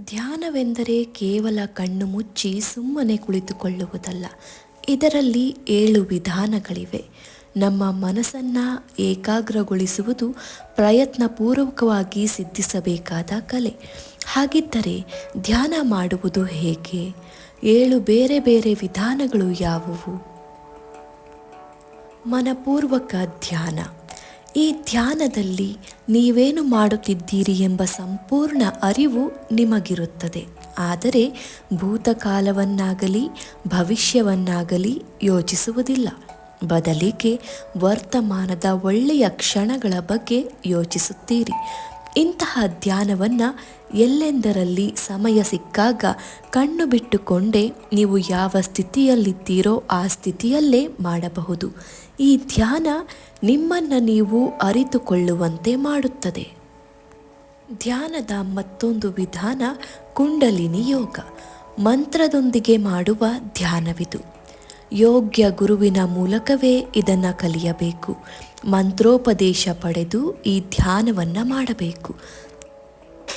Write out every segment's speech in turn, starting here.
ಧ್ಯಾನವೆಂದರೆ ಕೇವಲ ಕಣ್ಣು ಮುಚ್ಚಿ ಸುಮ್ಮನೆ ಕುಳಿತುಕೊಳ್ಳುವುದಲ್ಲ, ಇದರಲ್ಲಿ ಏಳು ವಿಧಾನಗಳಿವೆ. ನಮ್ಮ ಮನಸ್ಸನ್ನು ಏಕಾಗ್ರಗೊಳಿಸುವುದು ಪ್ರಯತ್ನಪೂರ್ವಕವಾಗಿ ಸಿದ್ಧಿಸಬೇಕಾದ ಕಲೆ. ಹಾಗಿದ್ದರೆ ಧ್ಯಾನ ಮಾಡುವುದು ಹೇಗೆ? ಏಳು ಬೇರೆ ಬೇರೆ ವಿಧಾನಗಳು ಯಾವುವು? ಮನಪೂರ್ವಕ ಧ್ಯಾನ. ಈ ಧ್ಯಾನದಲ್ಲಿ ನೀವೇನು ಮಾಡುತ್ತಿದ್ದೀರಿ ಎಂಬ ಸಂಪೂರ್ಣ ಅರಿವು ನಿಮಗಿರುತ್ತದೆ. ಆದರೆ ಭೂತಕಾಲವನ್ನಾಗಲಿ, ಭವಿಷ್ಯವನ್ನಾಗಲಿ ಯೋಚಿಸುವುದಿಲ್ಲ. ಬದಲಿಗೆ ವರ್ತಮಾನದ ಒಳ್ಳೆಯ ಕ್ಷಣಗಳ ಬಗ್ಗೆ ಯೋಚಿಸುತ್ತೀರಿ. ಇಂತಹ ಧ್ಯಾನವನ್ನು ಎಲ್ಲೆಂದರಲ್ಲಿ ಸಮಯ ಸಿಕ್ಕಾಗ ಕಣ್ಣು ಬಿಟ್ಟುಕೊಂಡೇ ನೀವು ಯಾವ ಸ್ಥಿತಿಯಲ್ಲಿದ್ದೀರೋ ಆ ಸ್ಥಿತಿಯಲ್ಲೇ ಮಾಡಬಹುದು. ಈ ಧ್ಯಾನ ನಿಮ್ಮನ್ನು ನೀವು ಅರಿತುಕೊಳ್ಳುವಂತೆ ಮಾಡುತ್ತದೆ. ಧ್ಯಾನದ ಮತ್ತೊಂದು ವಿಧಾನ ಕುಂಡಲಿನಿ ಯೋಗ. ಮಂತ್ರದೊಂದಿಗೆ ಮಾಡುವ ಧ್ಯಾನವಿದು. ಯೋಗ್ಯ ಗುರುವಿನ ಮೂಲಕವೇ ಇದನ್ನು ಕಲಿಯಬೇಕು. ಮಂತ್ರೋಪದೇಶ ಪಡೆದು ಈ ಧ್ಯಾನವನ್ನು ಮಾಡಬೇಕು.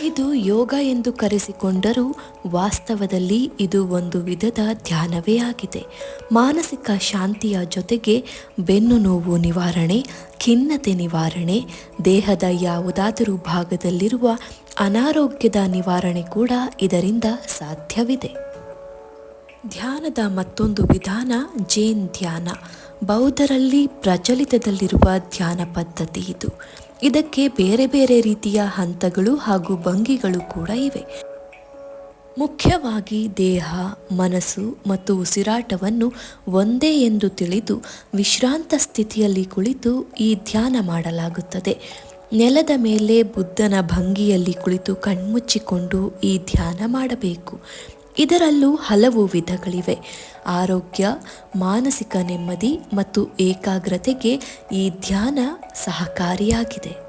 ಇದು ಯೋಗ ಎಂದು ಕರೆಸಿಕೊಂಡರೂ ವಾಸ್ತವದಲ್ಲಿ ಇದು ಒಂದು ವಿಧದ ಧ್ಯಾನವೇ ಆಗಿದೆ. ಮಾನಸಿಕ ಶಾಂತಿಯ ಜೊತೆಗೆ ಬೆನ್ನು ನೋವು ನಿವಾರಣೆ, ಖಿನ್ನತೆ ನಿವಾರಣೆ, ದೇಹದ ಯಾವುದಾದರೂ ಭಾಗದಲ್ಲಿರುವ ಅನಾರೋಗ್ಯದ ನಿವಾರಣೆ ಕೂಡ ಇದರಿಂದ ಸಾಧ್ಯವಿದೆ. ಧ್ಯಾನದ ಮತ್ತೊಂದು ವಿಧಾನ ಜೇನ್ ಧ್ಯಾನ. ಬೌದ್ಧರಲ್ಲಿ ಪ್ರಚಲಿತದಲ್ಲಿರುವ ಧ್ಯಾನ ಪದ್ಧತಿ ಇದು. ಇದಕ್ಕೆ ಬೇರೆ ಬೇರೆ ರೀತಿಯ ಹಂತಗಳು ಹಾಗೂ ಭಂಗಿಗಳು ಕೂಡ ಇವೆ. ಮುಖ್ಯವಾಗಿ ದೇಹ, ಮನಸ್ಸು ಮತ್ತು ಉಸಿರಾಟವನ್ನು ಒಂದೇ ಎಂದು ತಿಳಿದು ವಿಶ್ರಾಂತ ಸ್ಥಿತಿಯಲ್ಲಿ ಕುಳಿತು ಈ ಧ್ಯಾನ ಮಾಡಲಾಗುತ್ತದೆ. ನೆಲದ ಮೇಲೆ ಬುದ್ಧನ ಭಂಗಿಯಲ್ಲಿ ಕುಳಿತು ಕಣ್ಮುಚ್ಚಿಕೊಂಡು ಈ ಧ್ಯಾನ ಮಾಡಬೇಕು. ಇದರಲ್ಲೂ ಹಲವು ವಿಧಗಳಿವೆ. ಆರೋಗ್ಯ ಮಾನಸಿಕ ನೆಮ್ಮದಿ ಮತ್ತು ಏಕಾಗ್ರತೆಗೆ ಈ ಧ್ಯಾನ ಸಹಕಾರಿಯಾಗಿದೆ.